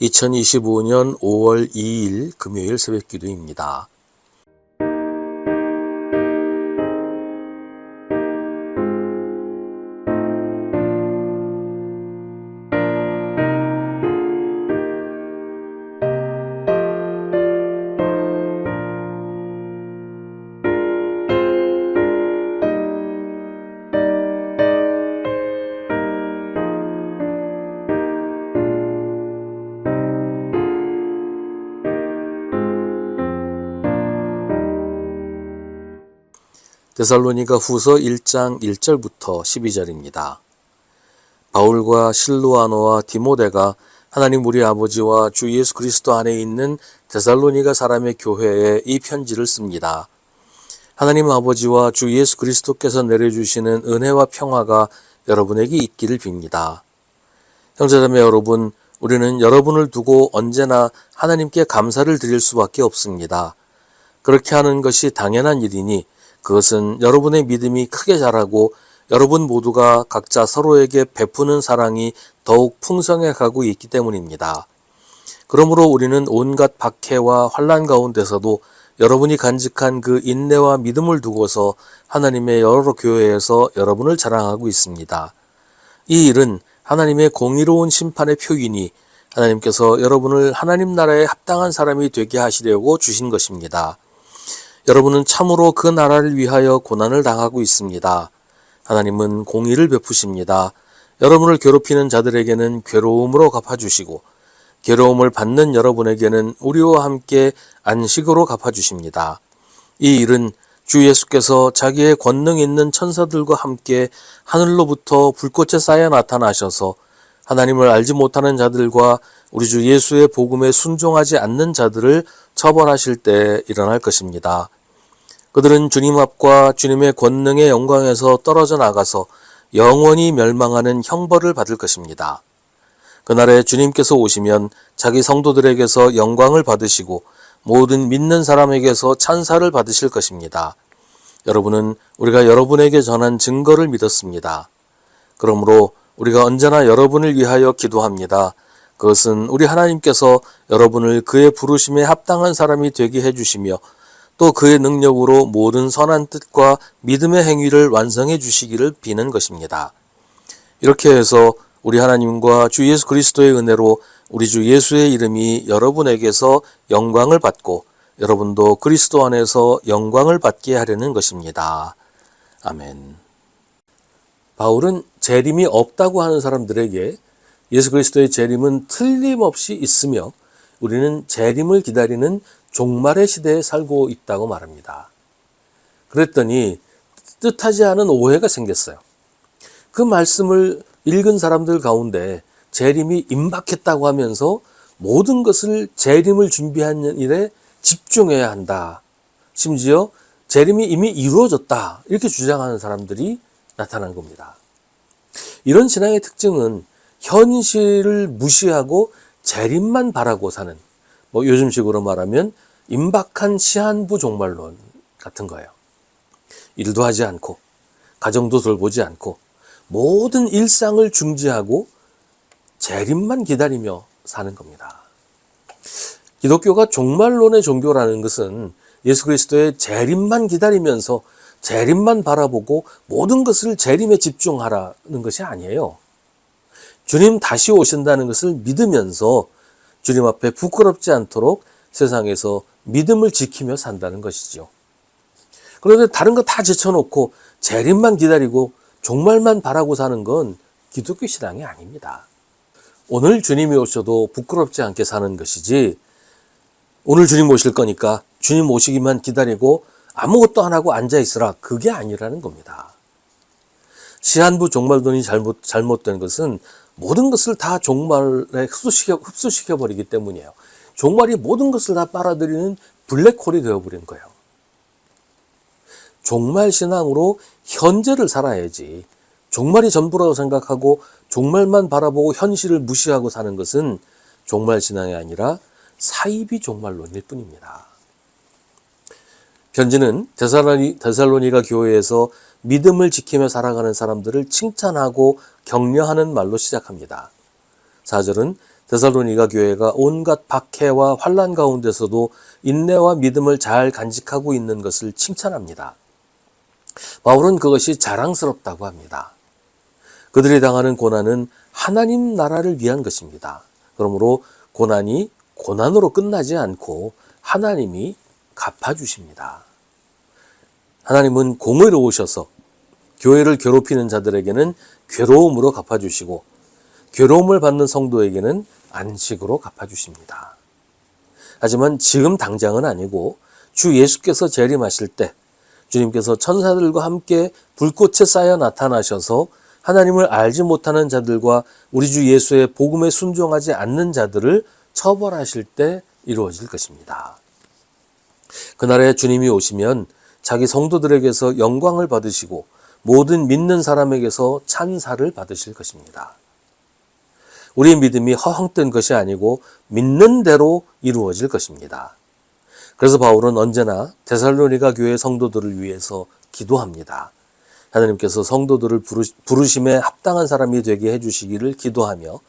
2025년 5월 2일 금요일 새벽 기도입니다. 데살로니가 후서 1장 1절부터 12절입니다. 바울과 실루아노와 디모데가 하나님 우리 아버지와 주 예수 그리스도 안에 있는 데살로니가 사람의 교회에 이 편지를 씁니다. 하나님 아버지와 주 예수 그리스도께서 내려주시는 은혜와 평화가 여러분에게 있기를 빕니다. 형제자매 여러분, 우리는 여러분을 두고 언제나 하나님께 감사를 드릴 수밖에 없습니다. 그렇게 하는 것이 당연한 일이니 그것은 여러분의 믿음이 크게 자라고 여러분 모두가 각자 서로에게 베푸는 사랑이 더욱 풍성해 가고 있기 때문입니다. 그러므로 우리는 온갖 박해와 환란 가운데서도 여러분이 간직한 그 인내와 믿음을 두고서 하나님의 여러 교회에서 여러분을 자랑하고 있습니다. 이 일은 하나님의 공의로운 심판의 표이니 하나님께서 여러분을 하나님 나라에 합당한 사람이 되게 하시려고 주신 것입니다. 여러분은 참으로 그 나라를 위하여 고난을 당하고 있습니다. 하나님은 공의를 베푸십니다. 여러분을 괴롭히는 자들에게는 괴로움으로 갚아주시고, 괴로움을 받는 여러분에게는 우리와 함께 안식으로 갚아주십니다. 이 일은 주 예수께서 자기의 권능 있는 천사들과 함께 하늘로부터 불꽃에 쌓여 나타나셔서 하나님을 알지 못하는 자들과 우리 주 예수의 복음에 순종하지 않는 자들을 처벌하실 때 일어날 것입니다. 그들은 주님 앞과 주님의 권능의 영광에서 떨어져 나가서 영원히 멸망하는 형벌을 받을 것입니다. 그날에 주님께서 오시면 자기 성도들에게서 영광을 받으시고 모든 믿는 사람에게서 찬사를 받으실 것입니다. 여러분은 우리가 여러분에게 전한 증거를 믿었습니다. 그러므로 우리가 언제나 여러분을 위하여 기도합니다. 그것은 우리 하나님께서 여러분을 그의 부르심에 합당한 사람이 되게 해주시며 또 그의 능력으로 모든 선한 뜻과 믿음의 행위를 완성해 주시기를 비는 것입니다. 이렇게 해서 우리 하나님과 주 예수 그리스도의 은혜로 우리 주 예수의 이름이 여러분에게서 영광을 받고 여러분도 그리스도 안에서 영광을 받게 하려는 것입니다. 아멘. 바울은 재림이 없다고 하는 사람들에게 예수 그리스도의 재림은 틀림없이 있으며 우리는 재림을 기다리는 종말의 시대에 살고 있다고 말합니다. 그랬더니 뜻하지 않은 오해가 생겼어요. 그 말씀을 읽은 사람들 가운데 재림이 임박했다고 하면서 모든 것을 재림을 준비하는 일에 집중해야 한다. 심지어 재림이 이미 이루어졌다. 이렇게 주장하는 사람들이 나타난 겁니다. 이런 신앙의 특징은 현실을 무시하고 재림만 바라고 사는 뭐 요즘식으로 말하면 임박한 시한부 종말론 같은 거예요. 일도 하지 않고 가정도 돌보지 않고 모든 일상을 중지하고 재림만 기다리며 사는 겁니다. 기독교가 종말론의 종교라는 것은 예수 그리스도의 재림만 기다리면서 재림만 바라보고 모든 것을 재림에 집중하라는 것이 아니에요. 주님 다시 오신다는 것을 믿으면서 주님 앞에 부끄럽지 않도록 세상에서 믿음을 지키며 산다는 것이죠. 그런데 다른 거 다 제쳐놓고 재림만 기다리고 종말만 바라고 사는 건 기독교 신앙이 아닙니다. 오늘 주님이 오셔도 부끄럽지 않게 사는 것이지 오늘 주님 오실 거니까 주님 오시기만 기다리고 아무것도 안 하고 앉아 있으라 그게 아니라는 겁니다. 시한부 종말론이 잘못 잘못된 것은 모든 것을 다 종말에 흡수시켜 흡수시켜 버리기 때문이에요. 종말이 모든 것을 다 빨아들이는 블랙홀이 되어 버린 거예요. 종말 신앙으로 현재를 살아야지. 종말이 전부라고 생각하고 종말만 바라보고 현실을 무시하고 사는 것은 종말 신앙이 아니라 사이비 종말론일 뿐입니다. 데살로니, 데살로니가 교회에서 믿음을 지키며 살아가는 사람들을 칭찬하고 격려하는 말로 시작합니다. 4절은 데살로니가 교회가 온갖 박해와 환란 가운데서도 인내와 믿음을 잘 간직하고 있는 것을 칭찬합니다. 바울은 그것이 자랑스럽다고 합니다. 그들이 당하는 고난은 하나님 나라를 위한 것입니다. 그러므로 고난이 고난으로 끝나지 않고 하나님이 갚아주십니다. 하나님은 공의로우셔서 교회를 괴롭히는 자들에게는 괴로움으로 갚아주시고 괴로움을 받는 성도에게는 안식으로 갚아주십니다. 하지만 지금 당장은 아니고 주 예수께서 재림하실 때 주님께서 천사들과 함께 불꽃에 쌓여 나타나셔서 하나님을 알지 못하는 자들과 우리 주 예수의 복음에 순종하지 않는 자들을 처벌하실 때 이루어질 것입니다. 그날에 주님이 오시면 자기 성도들에게서 영광을 받으시고 모든 믿는 사람에게서 찬사를 받으실 것입니다. 우리의 믿음이 허황된 것이 아니고 믿는 대로 이루어질 것입니다. 그래서 바울은 언제나 데살로니가 교회 성도들을 위해서 기도합니다. 하나님께서 성도들을 부르심에 합당한 사람이 되게 해주시기를 기도하며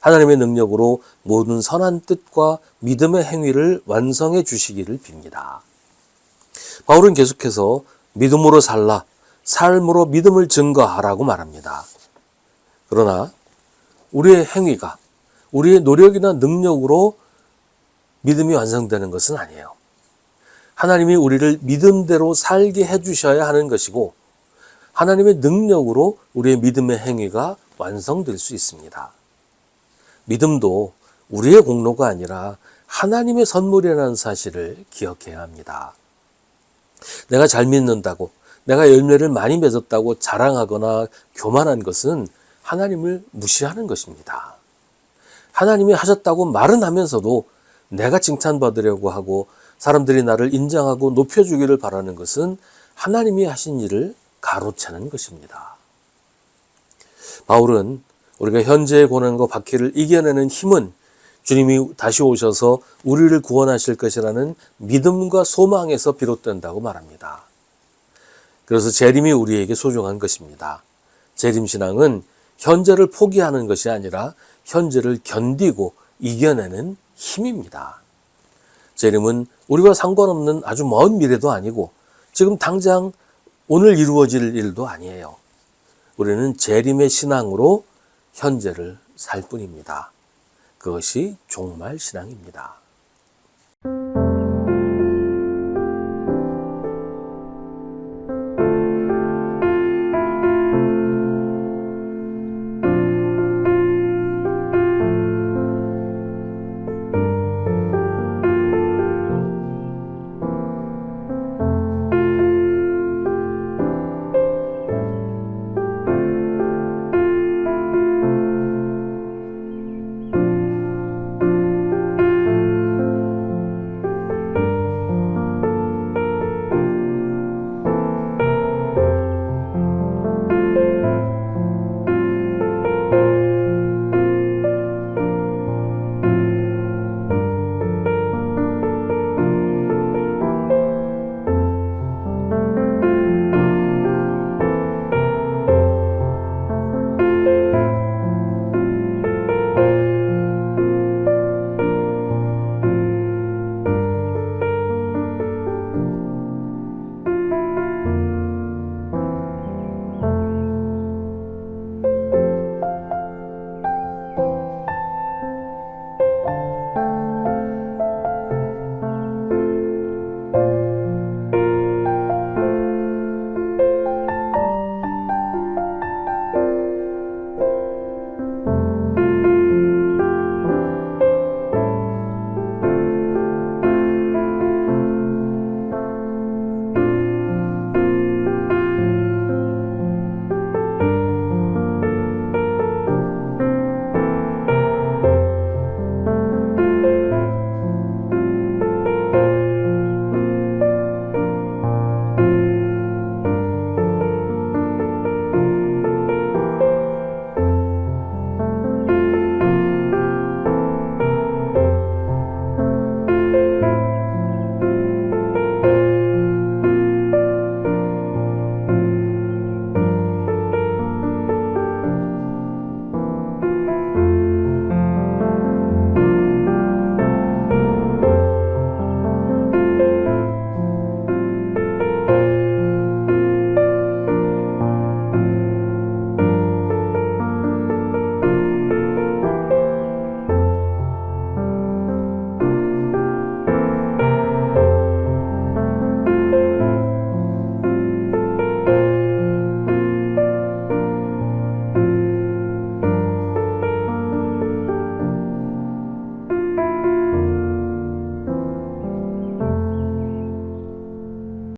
하나님의 능력으로 모든 선한 뜻과 믿음의 행위를 완성해 주시기를 빕니다. 바울은 계속해서 믿음으로 살라, 삶으로 믿음을 증거하라고 말합니다. 그러나 우리의 행위가 우리의 노력이나 능력으로 믿음이 완성되는 것은 아니에요. 하나님이 우리를 믿음대로 살게 해주셔야 하는 것이고 하나님의 능력으로 우리의 믿음의 행위가 완성될 수 있습니다. 믿음도 우리의 공로가 아니라 하나님의 선물이라는 사실을 기억해야 합니다. 내가 잘 믿는다고, 내가 열매를 많이 맺었다고 자랑하거나 교만한 것은 하나님을 무시하는 것입니다. 하나님이 하셨다고 말은 하면서도 내가 칭찬받으려고 하고 사람들이 나를 인정하고 높여주기를 바라는 것은 하나님이 하신 일을 가로채는 것입니다. 바울은 우리가 현재의 고난과 박해를 이겨내는 힘은 주님이 다시 오셔서 우리를 구원하실 것이라는 믿음과 소망에서 비롯된다고 말합니다. 그래서 재림이 우리에게 소중한 것입니다. 재림 신앙은 현재를 포기하는 것이 아니라 현재를 견디고 이겨내는 힘입니다. 재림은 우리와 상관없는 아주 먼 미래도 아니고 지금 당장 오늘 이루어질 일도 아니에요. 우리는 재림의 신앙으로 현재를 살 뿐입니다. 그것이 종말 신앙입니다.